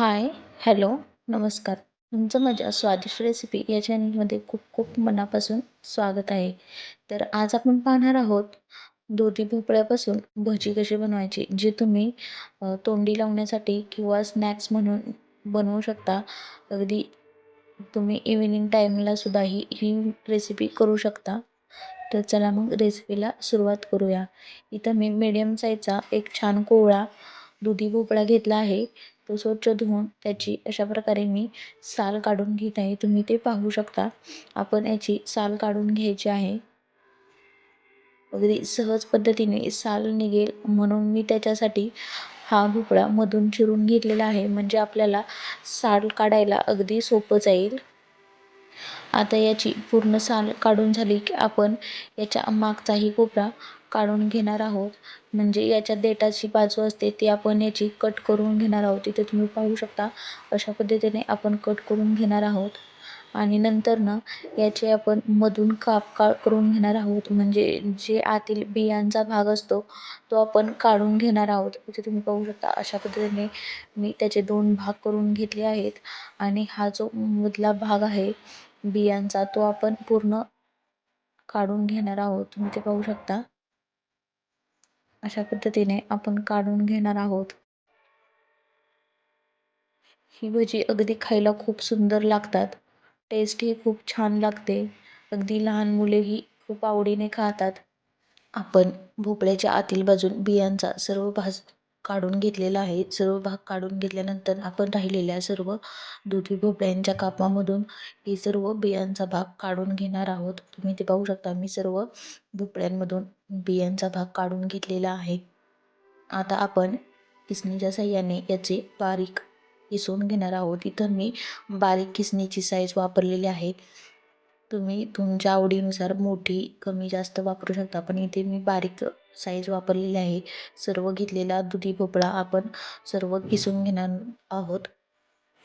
Hi hello नमस्कार. तुमचं माझ्या स्वादिष्ट रेसिपी या चॅनलमध्ये खूप खूप मनापासून स्वागत आहे. तर आज आपण पाहणार आहोत दुधी भोपळ्यापासून भजी कशी बनवायची जी तुम्ही तोंडी लावण्यासाठी किंवा स्नॅक्स म्हणून बनवू शकता. अगदी तुम्ही इव्हिनिंग टाईमला सुद्धा ही ही रेसिपी करू शकता. तर चला मग रेसिपीला सुरुवात करूया. इथं मी मीडियम साईजचा एक छान कोवळा दुधी भोपळा घेतला आहे. तो स्वच्छ धुवून त्याची अशा प्रकारे मी साल काढून घेत आहे. तुम्ही ते पाहू शकता. आपण याची साल काढून घ्यायची आहे. अगदी सहज पद्धतीने साल निघेल म्हणून मी त्याच्यासाठी हा भोपळा मधून चिरून घेतलेला आहे. म्हणजे आपल्याला साल काढायला अगदी सोपं जाईल. आता याची पूर्ण साल काढून झाली की आपण याच्या मागचाही कोपरा काढून घेणार आहोत. म्हणजे याच्या देठाची बाजू असते ती आपण याची कट करून घेणार आहोत. इथे तुम्ही पाहू शकता अशा पद्धतीने आपण कट करून घेणार आहोत. आणि नंतर ना याचे आपण मधून काप का करून घेणार आहोत. म्हणजे जे आतील बियांचा भाग असतो तो आपण काढून घेणार आहोत. इथे तुम्ही पाहू शकता अशा पद्धतीने मी त्याचे दोन भाग करून घेतले आहेत. आणि हा जो मधला भाग आहे बियांचा तो आपण पूर्ण काढून घेणार आहोत. तुम्ही ते पाहू शकता. अशा पद्धतीने आपण काढून घेणार आहोत. ही भजी अगदी खायला खूप सुंदर लागतात. टेस्टही खूप छान लागते. अगदी लहान मुलेही खूप आवडीने खातात. आपण भोपळ्याच्या आतील बाजून बियांचा सर्व भाज काढून घेतलेला आहे. सर्व भाग काढून घेतल्यानंतर आपण राहिलेल्या सर्व दुधी भोपळ्यांच्या कापामधून हे सर्व बियांचा भाग काढून घेणार आहोत. तुम्ही ते पाहू शकता मी सर्व भोपळ्यांमधून बियांचा भाग काढून घेतलेला आहे. आता आपण किसणीच्या साह्याने याचे बारीक किसून घेणार आहोत. इथं मी बारीक किसणीची साईज वापरलेली आहे. तुम्ही तुमच्या आवडीनुसार मोठी कमी जास्त वापरू शकता. पण इथे मी बारीक साईज वापरलेली आहे. सर्व घेतलेला दुधी भोपळा आपण सर्व किसून घेणार आहोत.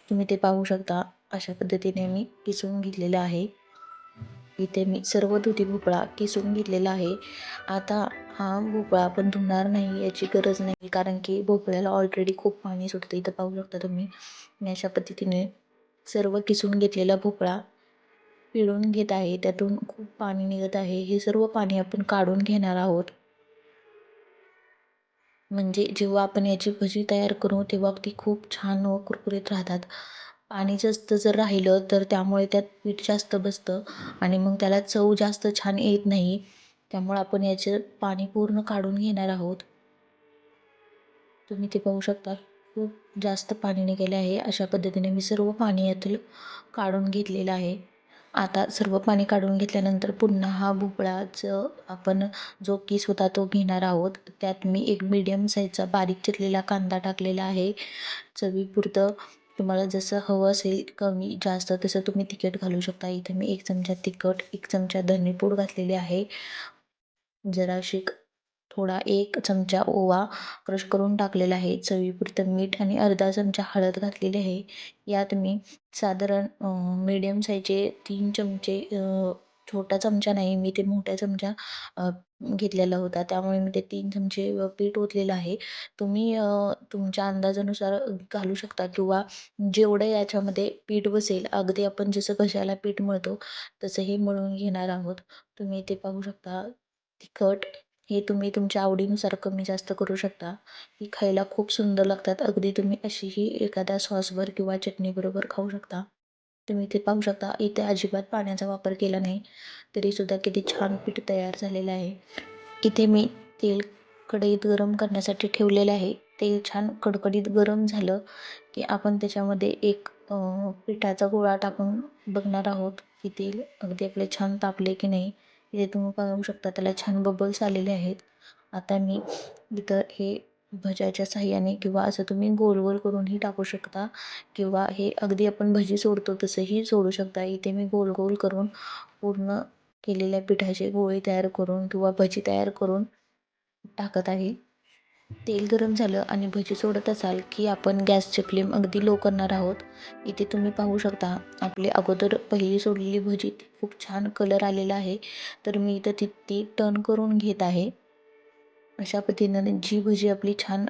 तुम्ही ते पाहू शकता. अशा पद्धतीने मी किसून घेतलेलं आहे. इथे मी सर्व दुधी भोपळा किसून घेतलेला आहे. आता हा भोपळा आपण धुणार नाही याची गरज नाही. कारण की भोपळ्याला ऑलरेडी खूप पाणी सुटतं. इथं पाहू शकता तुम्ही. मी अशा पद्धतीने सर्व किसून घेतलेला भोपळा पिळून घेत आहे. त्यातून खूप पाणी निघत आहे. हे सर्व पाणी आपण काढून घेणार आहोत. म्हणजे जेव्हा आपण याची भजी तयार करू तेव्हा ती खूप छान व कुरकुरीत राहतात. पाणी जास्त जर राहिलं तर त्यामुळे त्यात पीठ जास्त बसतं आणि मग त्याला चव जास्त छान येत नाही. त्यामुळे आपण याचे पाणी पूर्ण काढून घेणार आहोत. तुम्ही ते पाहू शकता. खूप जास्त पाणी निघाले आहे. अशा पद्धतीने मी सर्व पाणी यातील काढून घेतलेलं आहे. आता सर्व पाणी काढून घेतल्यानंतर पुन्हा हा भोपळाचं आपण जो किस होता तो घेणार आहोत त्यात मी एक मीडियम साईजचा बारीक चिरलेला कांदा टाकलेला आहे. चवीपुरतं तुम्हाला जसं हवं असेल कमी जास्त तसं तुम्ही तिखट घालू शकता. इथे मी एक चमचा तिखट एक चमचा धनेपूड घातलेली आहे. जराशी थोडा एक चमचा ओवा क्रश करून टाकलेला आहे. चवीपुरतं मीठ आणि अर्धा चमचा हळद घातलेली आहे. यात मी साधारण मीडियम साईजचे तीन चमचे छोटा चमचा नाही मी ते मोठ्या चमचा घेतलेला होता. त्यामुळे मी ते तीन चमचे पीठ ओतलेलं आहे. तुम्ही तुमच्या अंदाजानुसार घालू शकता किंवा जेवढं याच्यामध्ये पीठ बसेल अगदी आपण जसं कशाला पीठ मळतो तसंही मळून घेणार आहोत. तुम्ही ते पाहू शकता. तिखट हे तुम्ही तुमच्या आवडीनुसार कमी जास्त करू शकता. ही खायला खूप सुंदर लागतात. अगदी तुम्ही अशीही एखाद्या सॉसवर किंवा चटणीबरोबर खाऊ शकता. तुम्ही ते पाहू शकता. इथे अजिबात पाण्याचा वापर केला नाही. तरीसुद्धा किती छान पीठ तयार झालेलं आहे. इथे मी तेल कढईत गरम करण्यासाठी ठेवलेलं आहे. तेल छान कडकडीत गरम झालं की आपण त्याच्यामध्ये एक पिठाचा गोळा टाकून बघणार आहोत की तेल अगदी आपले छान तापले की नाही. इथे तुम्ही पाहू शकता त्याला छान बबल्स आलेले आहेत. आता मी इथं हे भज्याच्या साह्याने किंवा असं तुम्ही गोल गोल करूनही टाकू शकता किंवा हे अगदी आपण भजी सोडतो तसंही सोडू शकता. इथे मी गोल गोल करून पूर्ण केलेल्या पिठाचे गोळे तयार करून किंवा भजी तयार करून टाकत आहे. तेल गरम झालं आणि भजी सोडत असाल की आपण गॅसचे फ्लेम अगदी लो करणार आहोत. इथे तुम्ही पाहू शकता आपली अगोदर पहिली सोडलेली भजी खूप छान कलर आलेला आहे. तर मी इथं ती ती टर्न करून घेत आहे. अशा पद्धतीने जी भजी आपली छान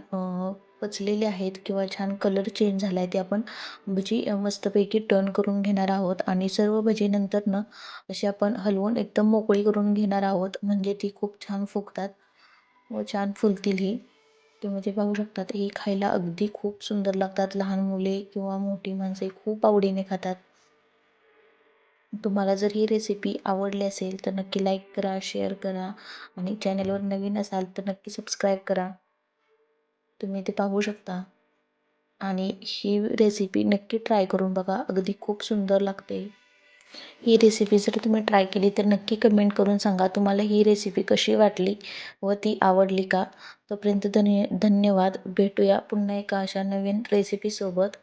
पचलेली आहेत किंवा छान कलर चेंज झाला आहे ते आपण भजी मस्तपैकी टर्न करून घेणार आहोत. आणि सर्व भजी नंतरनं अशी आपण हलवून एकदम मोकळी करून घेणार आहोत. म्हणजे ती खूप छान फुगतात व छान फुलतील ही. तुम्ही ते म्हणजे पाहू शकतात हे खायला अगदी खूप सुंदर लागतात. लहान मुले किंवा मोठी माणसे खूप आवडीने खातात. तुम्हाला जर ही रेसिपी आवडली असेल तर नक्की लाईक करा शेअर करा आणि चॅनलवर नवीन असाल तर नक्की सबस्क्राईब करा. तुम्ही ते पाहू शकता. आणि ही रेसिपी नक्की ट्राय करून बघा अगदी खूप सुंदर लागते. ही रेसिपी जर तुम्ही ट्राय केली तर नक्की कमेंट करून सांगा तुम्हाला ही रेसिपी कशी वाटली व ती आवडली का? तोपर्यंत धन्य धन्यवाद. भेटूया पुन्हा एका अशा नवीन रेसिपीसोबत